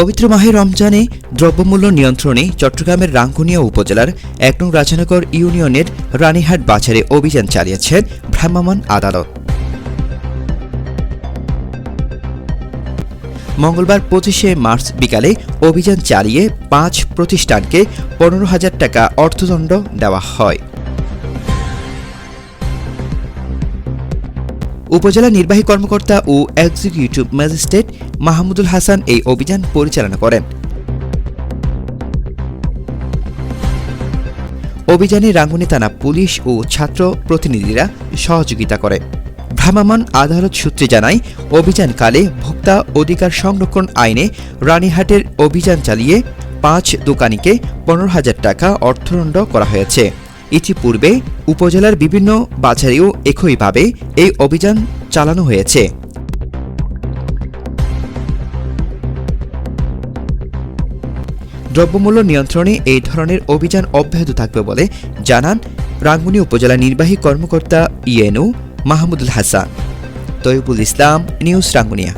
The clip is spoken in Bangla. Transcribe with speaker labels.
Speaker 1: পবিত্র মাহে রমজানে দ্রব্যমূল্য নিয়ন্ত্রণে চট্টগ্রামের রাঙ্গুনিয়া উপজেলার এক রাজানগর ইউনিয়নের রানীহাট বাজারে অভিযান চালিয়েছেন ভ্রাম্যমাণ আদালত। মঙ্গলবার পঁচিশে মার্চ বিকালে অভিযান চালিয়ে পাঁচ প্রতিষ্ঠানকে পনেরো হাজার টাকা অর্থদণ্ড দেওয়া হয়। উপজেলা নির্বাহী কর্মকর্তা ও এক্সিকিউটিভ ম্যাজিস্ট্রেট মাহমুদুল হাসান এই অভিযান পরিচালনা করেন। অভিযানে রাঙ্গুনি থানা পুলিশ ও ছাত্র প্রতিনিধিরা সহযোগিতা করে। ভ্রাম্যমাণ আদালত সূত্রে জানায় অভিযানকালে ভোক্তা অধিকার সংরক্ষণ আইনে রানীহাটের অভিযান চালিয়ে পাঁচ দোকানিকে পনেরো হাজার টাকা অর্থদণ্ড করা হয়েছে। ইতিপূর্বে উপজেলার বিভিন্ন বাজারেও একইভাবে এই অভিযান চালানো হয়েছে। দ্রব্যমূল্য নিয়ন্ত্রণে এই ধরনের অভিযান অব্যাহত থাকবে বলে জানান রাঙ্গুনি উপজেলা নির্বাহী কর্মকর্তা ইএনউ মাহমুদুল হাসান। তৈবুল ইসলাম, নিউজ রাঙ্গুনিয়া।